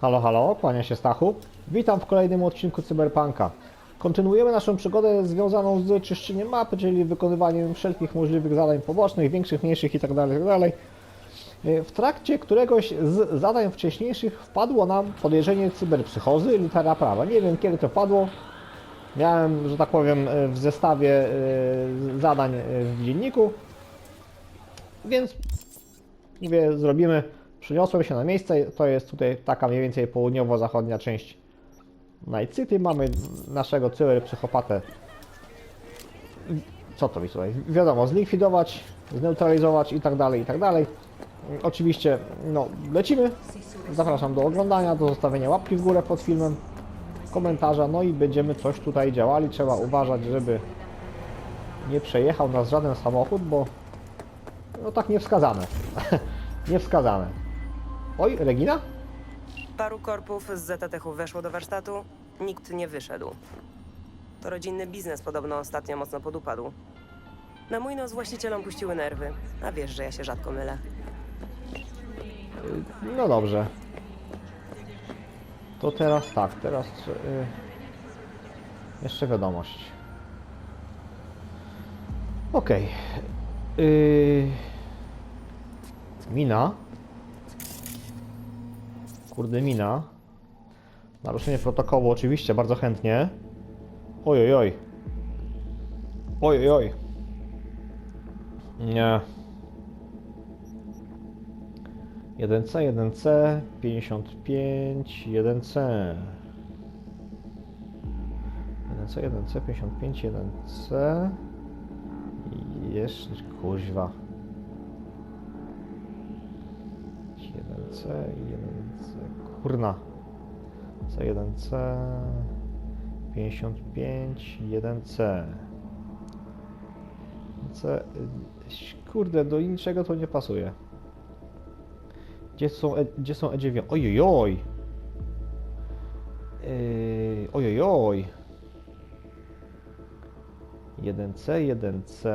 Halo, halo, kłania się Stachu. Witam w kolejnym odcinku Cyberpunka. Kontynuujemy naszą przygodę związaną z czyszczeniem mapy, czyli wykonywaniem wszelkich możliwych zadań pobocznych, większych, mniejszych itd. itd. Y, W trakcie któregoś z zadań wcześniejszych wpadło nam podejrzenie cyberpsychozy, litera prawa. Nie wiem kiedy to wpadło. Miałem, że tak powiem, y, w zestawie y, zadań w dzienniku. Więc mówię, zrobimy. Przeniosłem się na miejsce. To jest tutaj taka mniej więcej południowo-zachodnia część Night City. Mamy naszego cyberpsychopatę. Co to mi tutaj? Wiadomo, zlikwidować, zneutralizować i tak dalej, i tak dalej. Oczywiście, no, lecimy. Zapraszam do oglądania, do zostawienia łapki w górę pod filmem, komentarza, no i będziemy coś tutaj działali. Trzeba uważać, żeby nie przejechał nas żaden samochód, bo no tak niewskazane. niewskazane. Oj, Regina? Paru korpów z ZTH weszło do warsztatu, nikt nie wyszedł. To rodzinny biznes podobno ostatnio mocno podupadł. Na mój nos właścicielom puściły nerwy, a wiesz, że ja się rzadko mylę. No dobrze. To teraz tak, teraz y, jeszcze wiadomość. Okej. Y, mina. Kurde mina. Naruszenie protokołu oczywiście, bardzo chętnie. Oj, oj, oj. Oj. Nie. 1C, 1C, 55, 1C. 1C, 1C, 55, 1C. I Jeszcze, kuźwa. 1C, 1C, kurna. C1C, 55, 1C. C, kurde, do niczego to nie pasuje. Gdzie są, e, gdzie są E9? Ojojoj! Yy, ojojoj! 1C, 1C.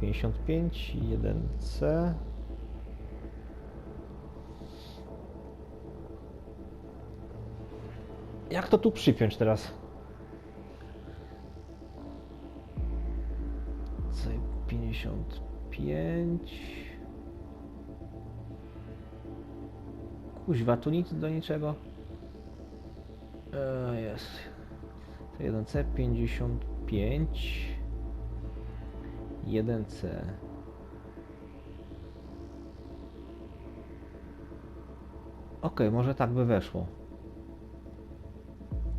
55, 1C. Jak to tu przypiąć teraz? C55. Kuźwa, tu nic do niczego. E, jest. To 1C55. 1C. Ok, może tak by weszło.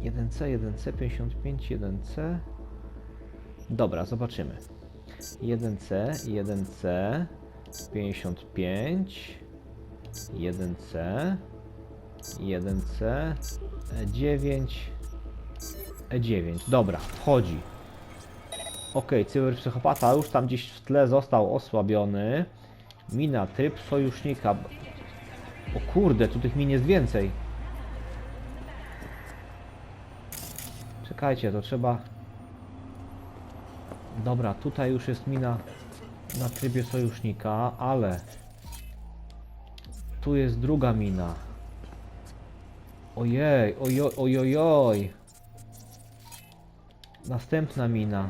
1C, 1C, 55, 1C. Dobra, zobaczymy. 1C, 1C, 55, 1C, 1C, E9, E9. Dobra, wchodzi. Ok, cyberpsychopata już tam gdzieś w tle został osłabiony. Mina, tryb sojusznika. O kurde, tu tych min jest więcej. Czekajcie, to trzeba... Dobra, tutaj już jest mina na trybie sojusznika, ale... Tu jest druga mina. Ojej, ojoj, ojojoj. Następna mina.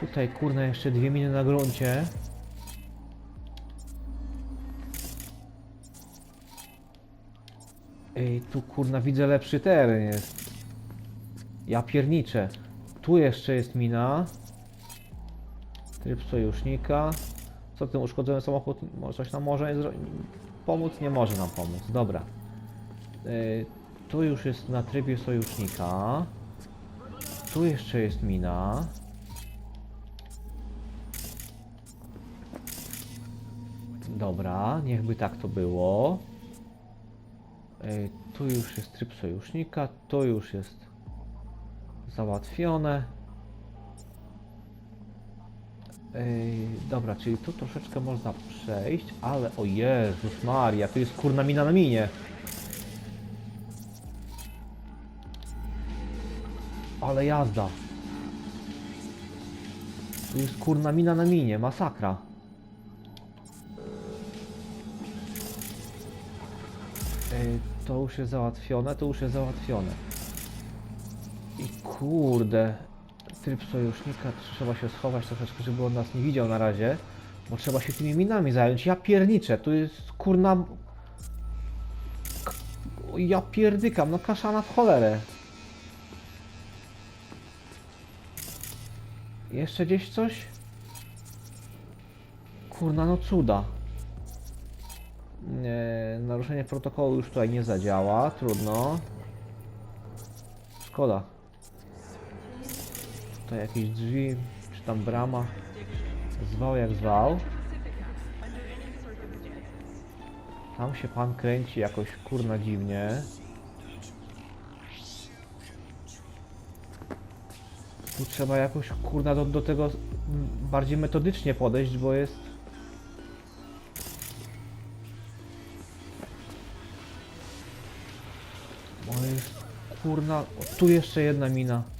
Tutaj kurna jeszcze dwie miny na gruncie. Ej, tu kurna widzę lepszy teren jest. Ja pierniczę. Tu jeszcze jest mina. Tryb sojusznika. Co ten uszkodzony samochód? Coś nam może pomóc? Nie może nam pomóc. Dobra. Ej, tu już jest na trybie sojusznika. Tu jeszcze jest mina. Dobra, niechby tak to było. Ej, tu już jest tryb sojusznika, to już jest Załatwione. Ej, dobra, czyli tu troszeczkę można przejść, ale o Jezus Maria, tu jest kurna mina na minie. Ale jazda. Tu jest kurna mina na minie, masakra. Ej, to już jest załatwione, to już jest załatwione. Kurde, tryb sojusznika, trzeba się schować troszeczkę, żeby on nas nie widział na razie, bo trzeba się tymi minami zająć. Ja pierniczę, tu jest kurna... Ja pierdykam, no kaszana w cholerę. Jeszcze gdzieś coś? Kurna, no cuda. Nie, naruszenie protokołu już tutaj nie zadziała, trudno. Szkoda. Tutaj jakieś drzwi, czy tam brama. Zwał jak zwał. Tam się pan kręci jakoś kurna dziwnie. Tu trzeba jakoś kurna do, do tego bardziej metodycznie podejść, bo jest O jest, kurna, o, tu jeszcze jedna mina.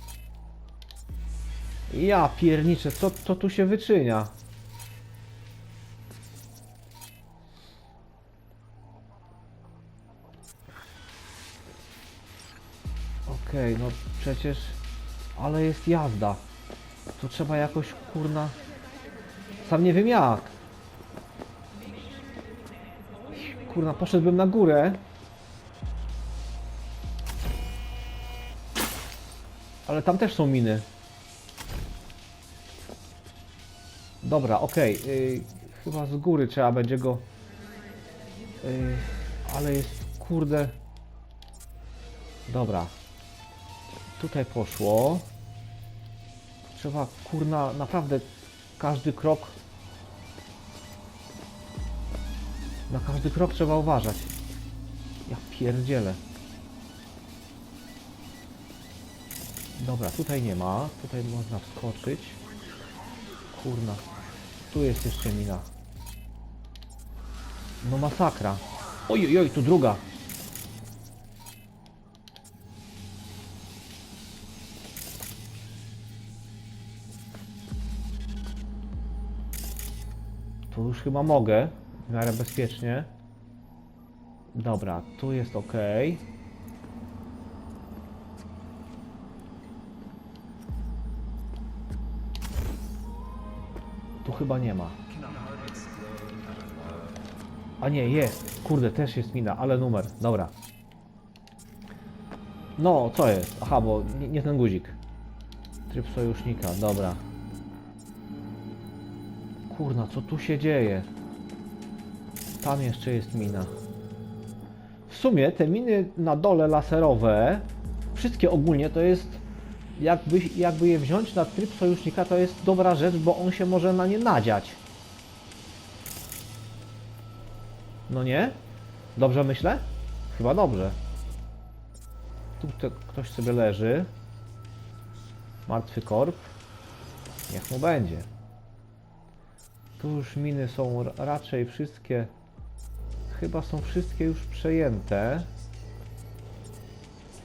Ja pierniczę, co to tu się wyczynia? Okej, no przecież, ale jest jazda. Tu trzeba jakoś, kurna, sam nie wiem jak. Kurna, poszedłbym na górę. Ale tam też są miny. Dobra, okej. y, chyba z góry trzeba będzie go. y, ale jest kurde. Dobra. Tutaj poszło. Trzeba kurna naprawdę każdy krok. Na każdy krok trzeba uważać. Ja pierdzielę. Dobra, tutaj nie ma. Tutaj można wskoczyć. Kurna. Tu jest jeszcze mina. No masakra. Oj, oj, oj, tu druga. Tu już chyba mogę. W miarę bezpiecznie. Dobra, tu jest ok. Tu chyba nie ma. A nie, jest. Kurde, też jest mina, ale numer. Dobra. No, co jest? Aha, bo nie, nie ten guzik. Tryb sojusznika, dobra. Kurna, co tu się dzieje? Tam jeszcze jest mina. W sumie te miny na dole laserowe, wszystkie ogólnie to jest, jakby, jakby je wziąć na tryb sojusznika, to jest dobra rzecz, bo on się może na nie nadziać. No nie? Dobrze myślę? Chyba dobrze. Tu ktoś sobie leży. Martwy korp. Niech mu będzie. Tu już miny są ra- raczej wszystkie. Chyba są wszystkie już przejęte.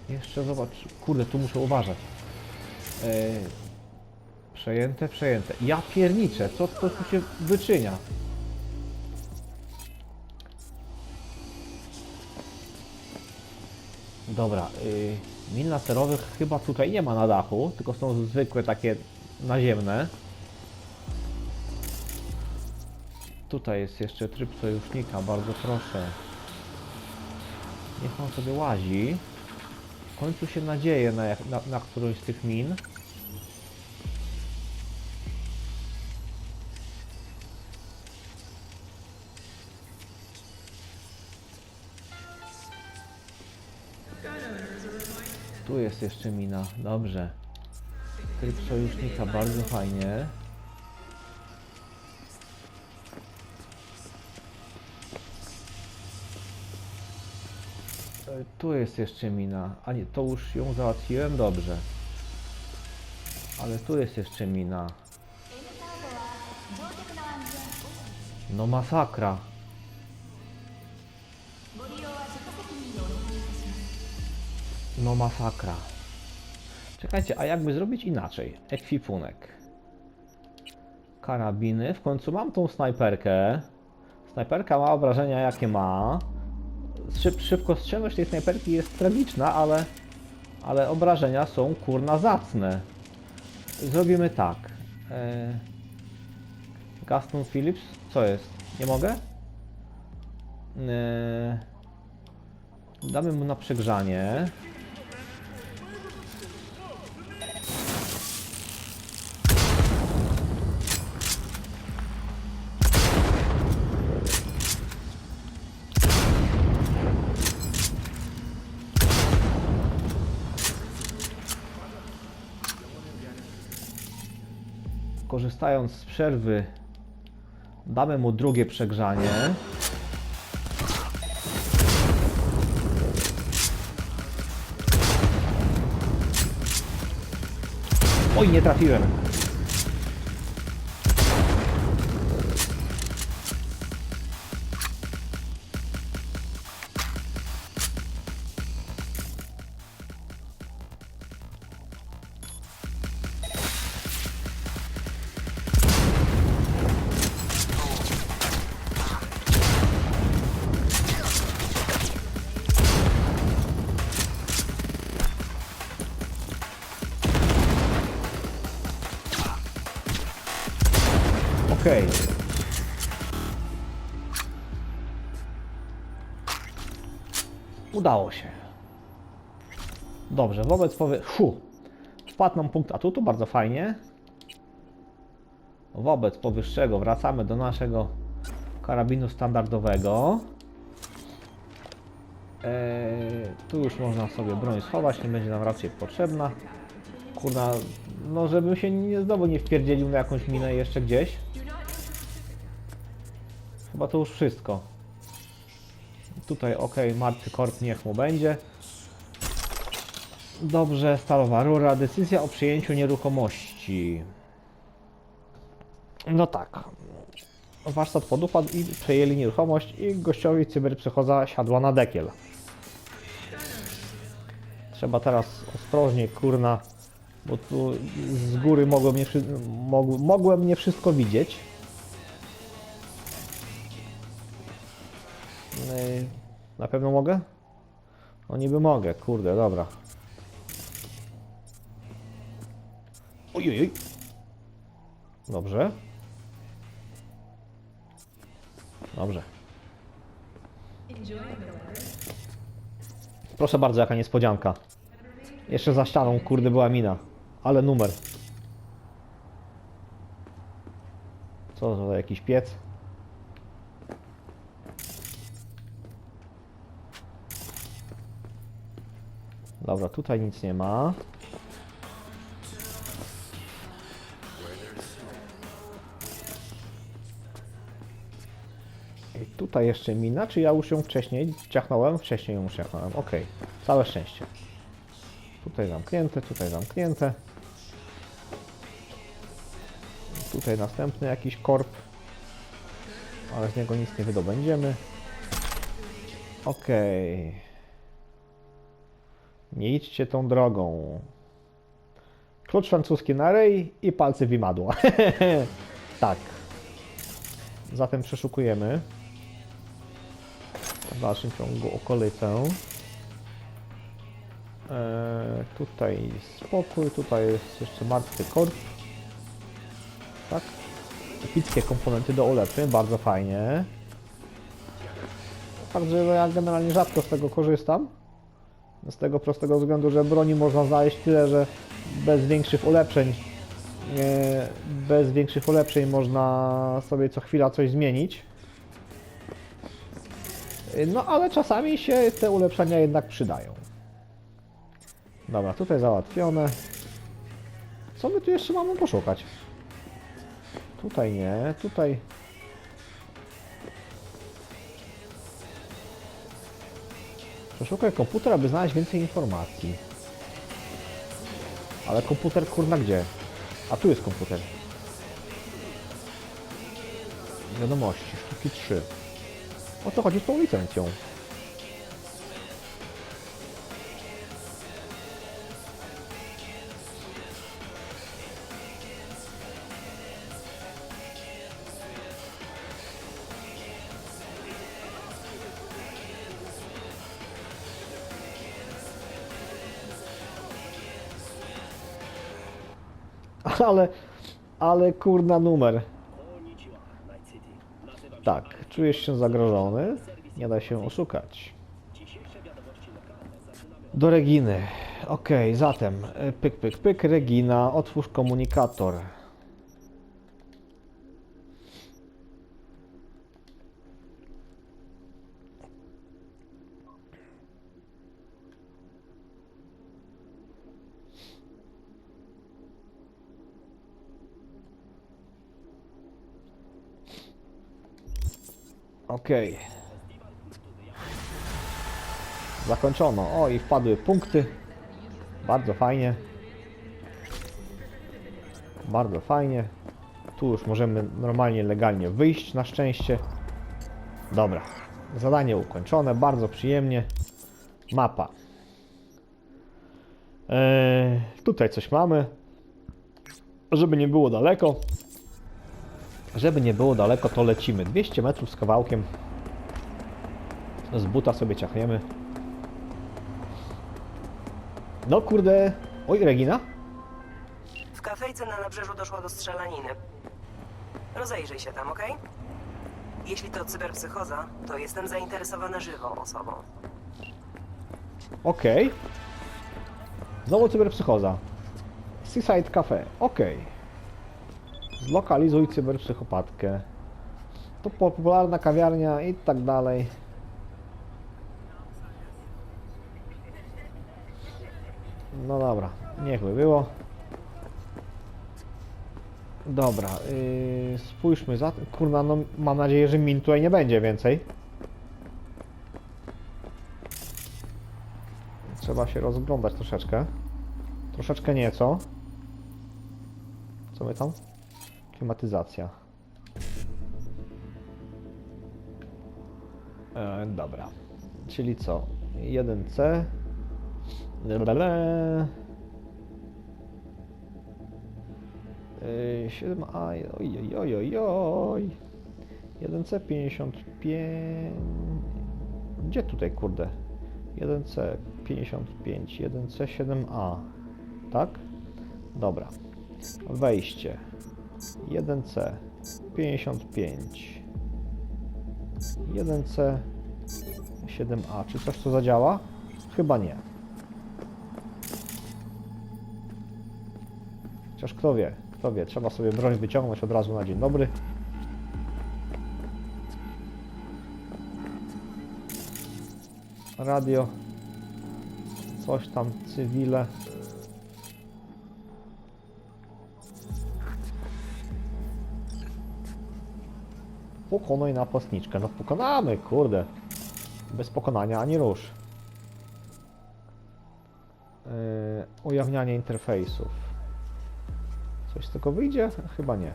Jeszcze zobacz. Kurde, tu muszę uważać. E, przejęte, przejęte. Ja pierniczę, co to tu się wyczynia? Dobra, y, min laserowych chyba tutaj nie ma na dachu, tylko są zwykłe takie naziemne. Tutaj jest jeszcze tryb sojusznika, bardzo proszę. Niech on sobie łazi. W końcu się nadzieje na, na, na którąś z tych min. Tu jest jeszcze mina, dobrze. Tryb sojusznika, bardzo fajnie. E, Tu jest jeszcze mina. A nie, to już ją załatwiłem, dobrze. Ale tu jest jeszcze mina. No masakra. No masakra. Czekajcie, a jakby zrobić inaczej? Ekwipunek. Karabiny. W końcu mam tą snajperkę. Snajperka ma obrażenia jakie ma. szyb, szybkostrzelność tej snajperki jest tragiczna, ale, ale obrażenia są kurna zacne. Zrobimy tak. E, Gaston Phillips, co jest? Nie mogę? E, damy mu na przegrzanie. Korzystając z przerwy, damy mu drugie przegrzanie. Oj, nie trafiłem. Udało się. Dobrze, wobec powy... Fu. Wpadł nam punkt atutu, bardzo fajnie. Wobec powyższego wracamy do naszego karabinu standardowego. Eee, tu już można sobie broń schować, nie będzie nam raczej potrzebna. Kurna, no żebym się nie, znowu nie wpierdzielił na jakąś minę jeszcze gdzieś. Chyba to już wszystko. Tutaj ok, martwy korp niech mu będzie. Dobrze, stalowa rura. Decyzja o przyjęciu nieruchomości. No tak. Warsztat podupadł i przejęli nieruchomość i gościowi cyberpsychoza siadła na dekiel. Trzeba teraz ostrożnie, kurna, bo tu z góry mogłem nie, mogłem nie wszystko widzieć. Na pewno mogę? No niby mogę, kurde, dobra. Ojej. Dobrze. Dobrze. Proszę bardzo, jaka niespodzianka. Jeszcze za ścianą, kurde, była mina. Ale numer. Co to za jakiś piec? Dobra, tutaj nic nie ma. I tutaj jeszcze mina, czy ja już ją wcześniej ciachnąłem? Wcześniej ją ciachnąłem, ok. Całe szczęście. Tutaj zamknięte, tutaj zamknięte. Tutaj następny jakiś korp. Ale z niego nic nie wydobędziemy. Okej. Nie idźcie tą drogą. Klucz francuski na rej i palce w imadło. tak. Zatem przeszukujemy. W dalszym ciągu okolicę. Eee, tutaj spokój, tutaj jest jeszcze martwy korp. Tak. Epickie komponenty do ulepszeń, bardzo fajnie. Także ja generalnie rzadko z tego korzystam. Z tego prostego względu, że broni można znaleźć tyle, że bez większych ulepszeń bez większych ulepszeń można sobie co chwila coś zmienić. No ale czasami się te ulepszenia jednak przydają. Dobra, tutaj załatwione. Co my tu jeszcze mamy poszukać? Tutaj nie, tutaj... Przeszukaj komputer, aby znaleźć więcej informacji. Ale komputer kurna gdzie? A tu jest komputer. Wiadomości, sztuki 3. O co chodzi z tą licencją? ale, ale kurna numer. Tak, czujesz się zagrożony? Nie da się oszukać. Do Reginy. Okej, zatem e, pyk, pyk, pyk, Regina, otwórz komunikator. Okej. Zakończono. O, i wpadły punkty. Bardzo fajnie. Bardzo fajnie. Tu już możemy normalnie, legalnie wyjść na szczęście. Dobra. Zadanie ukończone. Bardzo przyjemnie. Mapa. Eee, tutaj coś mamy. Żeby nie było daleko. Żeby nie było daleko, to lecimy. 200 metrów z kawałkiem. Z buta sobie ciachniemy. No kurde. Oj, Regina? W kafejce na nabrzeżu doszło do strzelaniny. Rozejrzyj się tam, okej? Jeśli to cyberpsychoza, to jestem zainteresowana żywą osobą. Okej. Znowu cyberpsychoza. Seaside Cafe. Okej. Zlokalizuj cyberpsychopatkę. To popularna kawiarnia i tak dalej. No dobra, niech by było. Dobra, yy, spójrzmy za. Kurna, no mam nadzieję, że min tutaj nie będzie więcej. Trzeba się rozglądać troszeczkę. Troszeczkę nieco. Co my tam? Klimatyzacja. E, dobra. Czyli co? 1C. Lelele. E, 7A. Oj, oj, oj, oj, oj. 1C 55. Gdzie tutaj, kurde? 1C 55, 1C 7A. Tak? Dobra. Wejście. 1C 55. 1C 7A. Czy coś tu zadziała? Chyba nie. Chociaż kto wie, kto wie, trzeba sobie broń wyciągnąć od razu na dzień dobry. Radio. Coś tam, cywile. Pokonuj napastniczkę. No pokonamy, kurde. Bez pokonania ani rusz. Yy, ujawnianie interfejsów. Coś z tego wyjdzie? Chyba nie.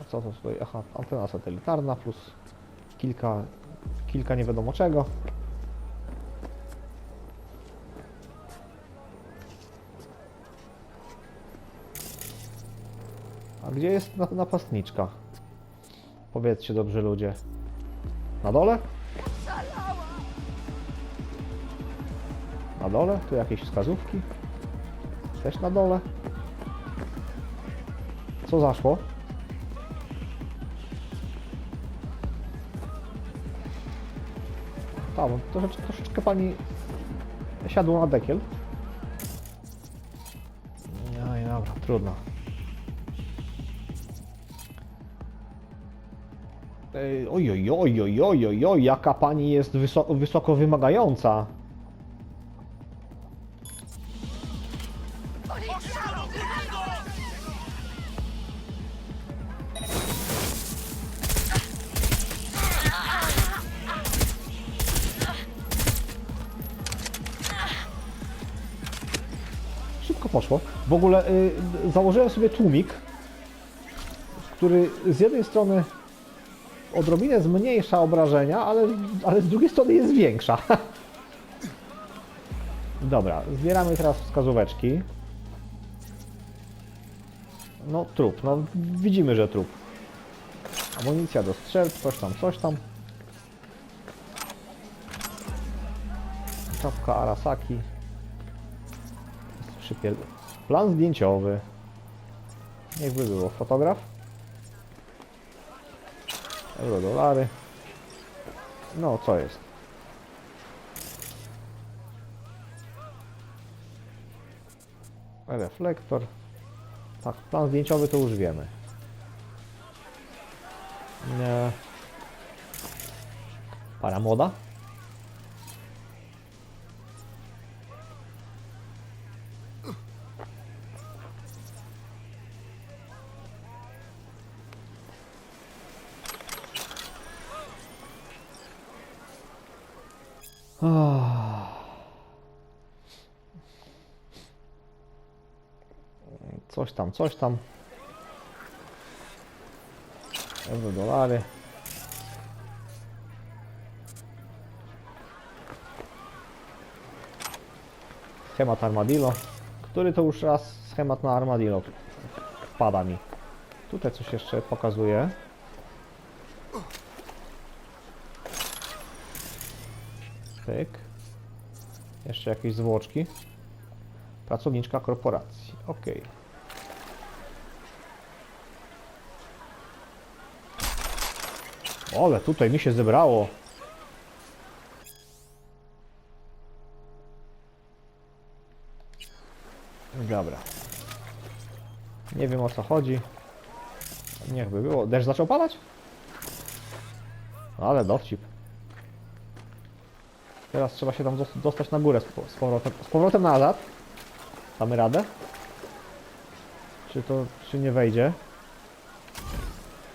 A co to tutaj? Aha, antena satelitarna plus kilka, kilka nie wiadomo czego. Gdzie jest na- napastniczka? Powiedzcie dobrze ludzie. Na dole? Na dole? Tu jakieś wskazówki? Też na dole? Co zaszło? Tam, troszeczkę, troszeczkę pani siadła na dekiel. No i dobra, trudno. Oj, oj, oj, oj, oj, oj, oj, jaka pani jest wysoko, wysoko wymagająca. Szybko poszło. W ogóle y, założyłem sobie tłumik, który z jednej strony odrobinę zmniejsza obrażenia, ale, ale z drugiej strony jest większa. Dobra, zbieramy teraz wskazóweczki. No trup, no widzimy, że trup. Amunicja do strzelb, coś tam, coś tam. Czapka Arasaki. Plan zdjęciowy. Niech by było. Fotograf. Euro, dolary. No, co jest? Reflektor. Tak, plan zdjęciowy to już wiemy. Nie. Paramoda? Coś tam, coś tam. Euro, dolary. Schemat Armadillo. Który to już raz schemat na Armadillo wpada mi. Tutaj coś jeszcze pokazuje. Pyk. Jeszcze jakieś zwłoczki. Pracowniczka korporacji. Ok. Ale tutaj mi się zebrało. Dobra. Nie wiem o co chodzi. Niech by było. Deszcz zaczął padać? Ale dowcip. Teraz trzeba się tam dos- dostać na górę z, powrotem, z powrotem nazad. Damy radę? Czy to, czy nie wejdzie?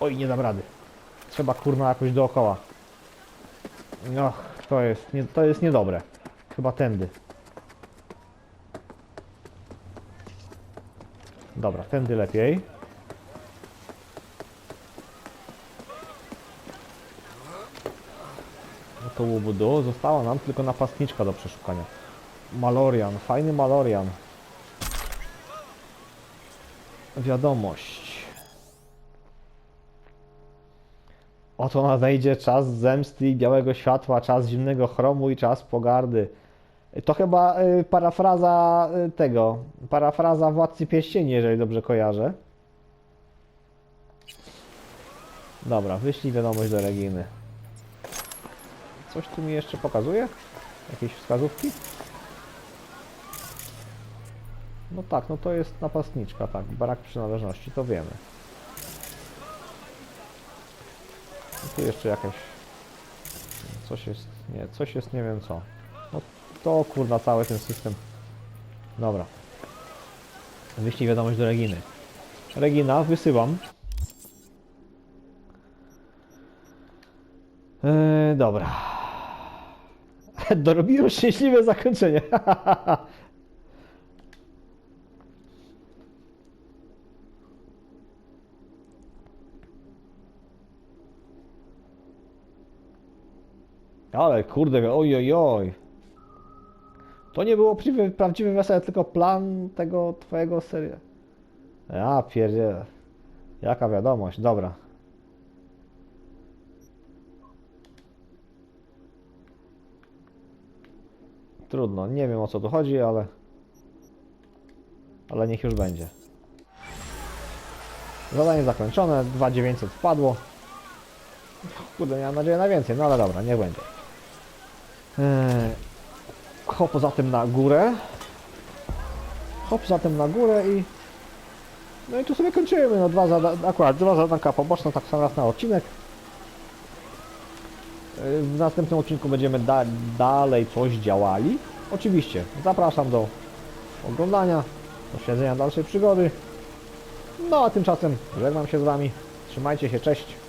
Oj, nie dam rady. Trzeba kurna jakoś dookoła. No, to jest, nie, to jest niedobre. Chyba tędy. Dobra, tędy lepiej. To łubudu. Została nam tylko napastniczka do przeszukania. Malorian, fajny Malorian. Wiadomość. Oto nadejdzie czas zemsty i białego światła, czas zimnego chromu i czas pogardy. To chyba y, parafraza y, tego, parafraza Władcy Pierścieni, jeżeli dobrze kojarzę. Dobra, wyślij wiadomość do Reginy. Coś tu mi jeszcze pokazuje? Jakieś wskazówki? No tak, no to jest napastniczka, tak, brak przynależności, to wiemy. No tu jeszcze jakaś... Coś jest, nie, coś jest, nie wiem co. No to kurwa cały ten system. Dobra. Wyślij wiadomość do Reginy. Regina, wysyłam. Eee, dobra. Dorobiłem szczęśliwe zakończenie. Ale kurde, oj, oj, oj. To nie było prawdziwe, prawdziwe wesele, tylko plan tego twojego serii. Ja pierdzielę. Jaka wiadomość, dobra. Trudno, nie wiem o co tu chodzi, ale... Ale niech już będzie. Zadanie zakończone, 2900 wpadło. Kurde, miałem nadzieję na więcej, no ale dobra, niech będzie. Eee, hop zatem na górę. Hop zatem na górę i... No i tu sobie kończymy, no dwa zada... akurat dwa zadanka poboczne, tak sam raz na odcinek. W następnym odcinku będziemy da dalej coś działali. Oczywiście, zapraszam do oglądania, do śledzenia dalszej przygody. No a tymczasem żegnam się z Wami. Trzymajcie się, cześć.